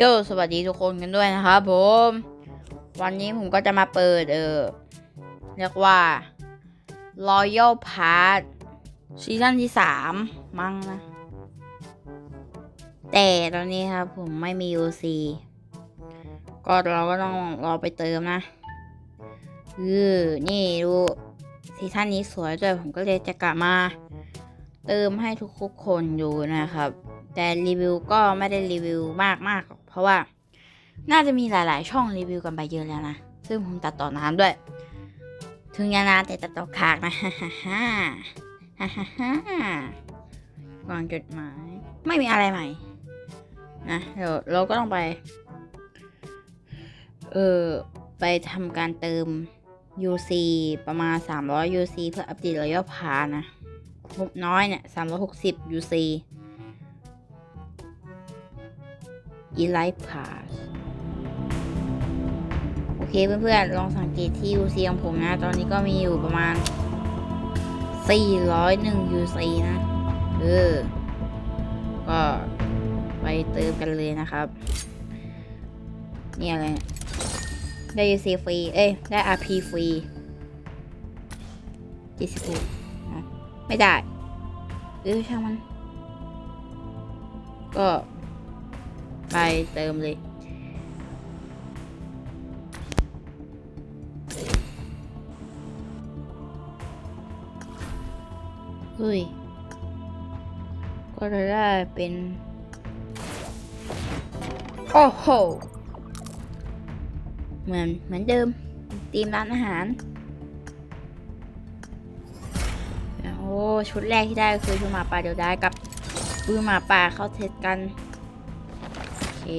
โยสวัสดีทุกคนกันด้วยนะครับผม วันนี้ผมก็จะมาเปิดเออเรียกว่า Royal Pass ซีซั่นที่สามมั้งนะ แต่ตอนนี้ครับผมไม่มี UC ก็เราก็ต้องรอไปเติมนะเออนี่ดูซีซั่นนี้สวยด้วยผมก็เลยจะกลับมาเติมให้ทุกๆคนอยู่นะครับ แต่รีวิวก็ไม่ได้รีวิวมากมากหรอก ราะว่า น่าจะมีหลาย ๆ ช่องรีวิวกันไปเยอะแล้วนะ ซึ่งผมตัดต่อนานด้วย ถึงยานานแต่ตัดต่อขากนะฮ่าฮ่าฮ่าฮ่าฮ่าฮ่าวางจดหมาย ไม่มีอะไรใหม่นะเดี๋ยวเราก็ต้องไป เออไปทำการเติม UC ประมาณ 300 UC เพื่ออัปเดตระยะพานะงบน้อยเนี่ย360 UC e l i f e Pass โอเคเพื่อนๆ ลองสังเกตที่ UC ของผมนะ ตอนนี้ก็มีอยู่ประมาณ 401 UC นะ เออ ก็ไปเติมกันเลยนะครับ นี่อะไรเนี่ยได้ UC ฟรี เอ้ย ได้ RP ฟรี76ไม่ได้ เออช่างมัน ก็ ไปเติมเลย เฮ้ย ก็จะได้เป็น โอ้โห เหมือนเหมือนเดิมตีมร้านอาหาร โอ้ ชุดแรกที่ได้คือชุดหมาป่าเดี๋ยวได้กับปืนหมาป่าเข้าเทสกัน ค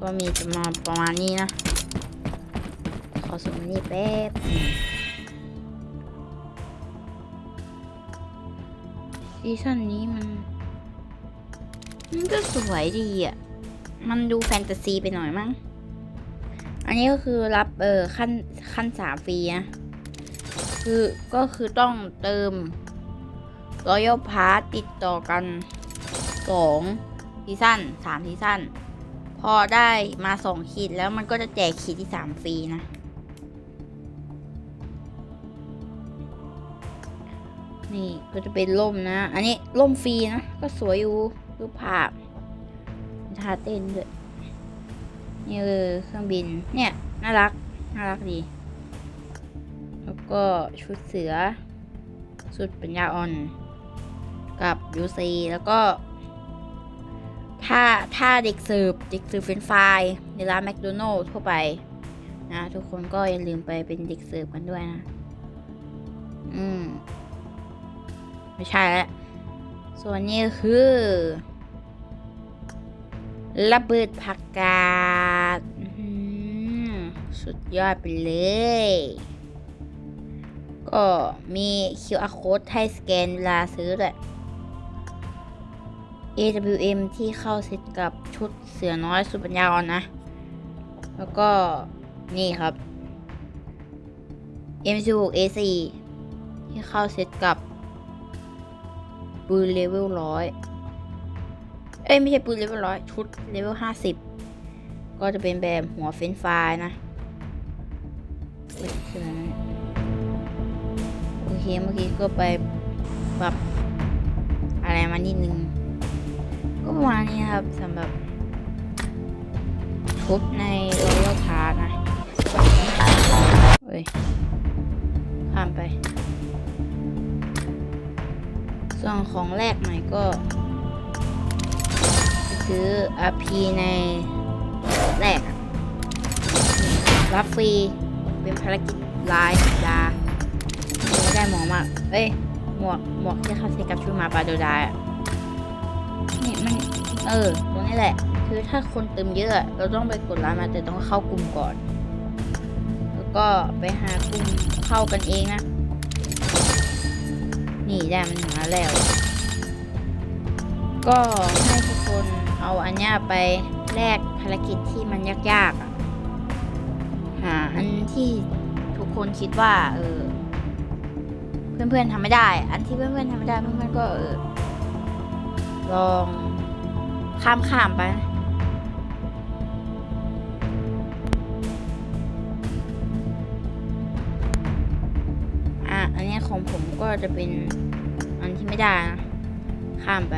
ก็มีจำนวนประมาณนี้นะ ขอสมนี่แป๊บซีซั่นนี้มัน มันก็สวยดีอะ มันดูแฟนตาซีไปหน่อยมั้ง อันนี้ก็คือรับเออขั้นขั้นสามฟรีนะ คือก็คือต้องเติม Royal Pass ติดต่อกันสองซีซั่นสามซีซั่น พอได้มาสองขีดแล้วมันก็จะแจกขีดที่สามฟรีนะ นี่ก็จะเป็นร่มนะ อันนี้ร่มฟรีนะ ก็สวยอยู่รูปภาพท่าเต้นด้วยนี่คือเครื่องบินเนี่ยน่ารักน่ารักดี แล้วก็ชุดเสือ สุดปัญญาอ่อน กับยูซีแล้วก็ ถ้าถ้าเด็กสืบเด็กสืบเฟรนฟรายในร้านแมคโดนัลล์ทั่วไปนะทุกคนก็อย่าลืมไปเป็นเด็กเสิร์ฟกันด้วยนะ อืม ไม่ใช่แล้วส่วนนี้คือระเบิดผักกาดสุดยอดไปเลย ก็มี QR code ให้สแกนเวลาซื้อด้วย AWM ที่เข้าเซตกับชุดเสือน้อยสุดปัญญาอ่อนนะ แล้วก็นี่ครับ M16 A4 ที่เข้าเซตกับปืนเลเวลร้อยเอ้ย ไม่ใช่ปืนเลเวลร้อยชุดเลเวลห้าสิบก็จะเป็นแบบหัวเฟนช์ฟรายนะเออโอเคเมื่อกี้ก็ไปปรับอะไรมานิดนึง ก็ประมาณนี้ครับสำหรับชุดใน Royal Pass นะเฮ้ยข้ามไป ส่วนของแรกใหม่ก็ไปซื้อ RP ในแรกรับฟรีเป็นภารกิจลายดา ได้หมวกมาก เอ้ย หมวก หมวกที่เขาใช้กับชุดมาปลาโดดายอะ มันเออตรงนี้แหละ คือถ้าคนเติมเยอะเราต้องไปกดร้านมาแต่ต้องเข้ากลุ่มก่อน แล้วก็ไปหากลุ่มเข้ากันเองนะนี่ได้มันมาแล้ว ก็ให้ทุกคนเอาอันเนี้ยไปแลกภารกิจที่มันยากๆอะหาอันที่ทุกคนคิดว่า เออ เพื่อนๆทำไม่ได้ อันที่เพื่อนๆทำไม่ได้เพื่อนๆก็เออ ลองข้ามข้ามไป อะ อันนี้ของผมก็จะเป็นอันที่ไม่ได้นะ ข้ามไป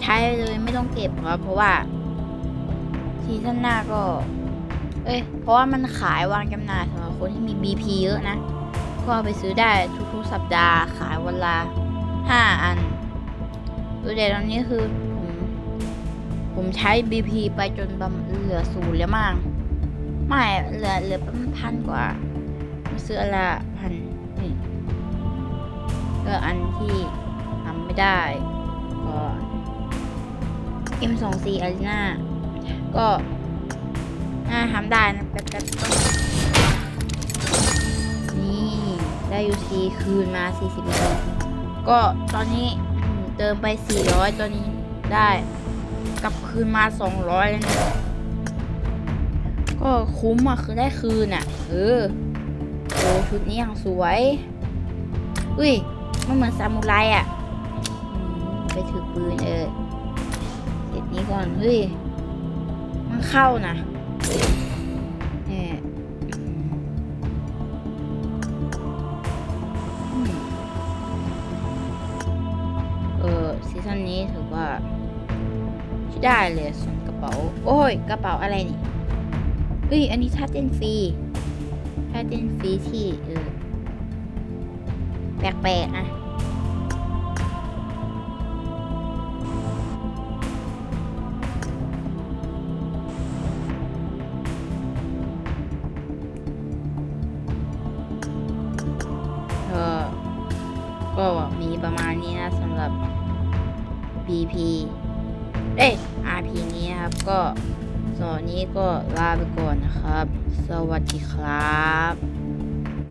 ใช้เลยไม่ต้องเก็บครับ เพราะว่าซีซั่นหน้าก็ เอ้ย เพราะว่ามันขายวางจำหน่ายสำหรับคนที่มี BP เยอะนะ ก็ไปซื้อได้ทุกๆสัปดาห์ขายวันละห้าอันดูแต่ตอนนี้คือ ผมผมใช้ BP ไปจนบำเหลือศูนย์แล้วมั้งไม่เหลือเหลือประมาณพันกว่าซื้ออนละพันนี่ก็อันที่ทำไม่ได้ก็ M24 Arena ก็น่าทำได้นะแป๊บๆ นี่ได้ UC คืนมา 40%ก็ตอนนี้เติมไป 400 ตอนนี้ได้กลับคืนมา 200แล้วนะก็คุ้มอะคือได้คืนอะเออโอ้ชุดนี้อย่างสวย อุ้ยมันเหมือนซามูไรอะอไปถือปืนเออเสร็จนี้ก่อนเฮ้ยมันเข้านะ ซั่นนี้ถือว่าชได้เลยส่วนกระเป๋า โอ้ย กระเป๋าอะไรนี่เฮ้ย อันนี้ท่าเต้นฟรีท่าเต้นฟรีที่เออแปลกๆนะก็มีประมาณนี้นะสำหรับ BP เอ้ย RP นี้ครับก็สำหรับวันนี้ก็ลาไปก่อนนะครับ สวัสดีครับ